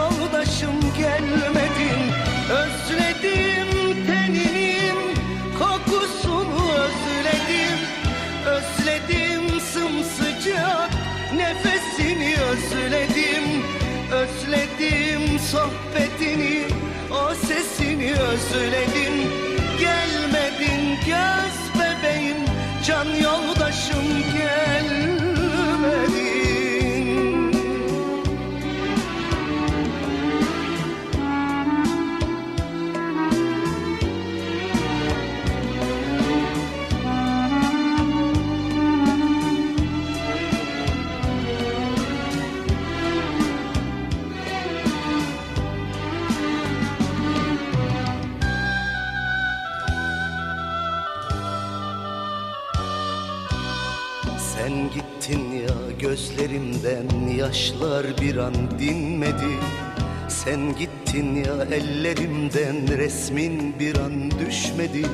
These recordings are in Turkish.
yoldaşım gelmedin. Özledim teninin kokusunu özledim. Özledim sımsıcak nefesini özledim. Özledim sohbetini o sesini özledim Sen gittin ya gözlerimden yaşlar bir an dinmedi. Sen gittin ya ellerimden resmin bir an düşmedi.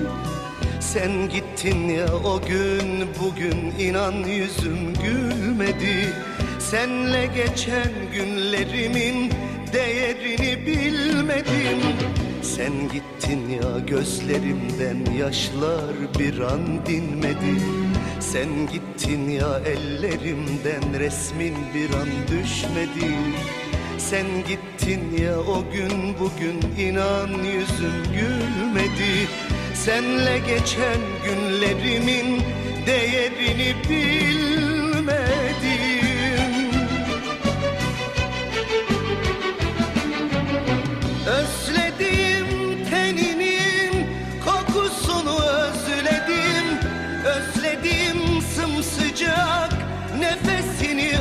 Sen gittin ya o gün bugün inan yüzüm gülmedi. Senle geçen günlerimin değerini bilmedim Sen gittin ya gözlerimden yaşlar bir an dinmedi. Sen gittin ya ellerimden resmin bir an düşmedi. Sen gittin ya o gün bugün inan yüzüm gülmedi. Senle geçen günlerimin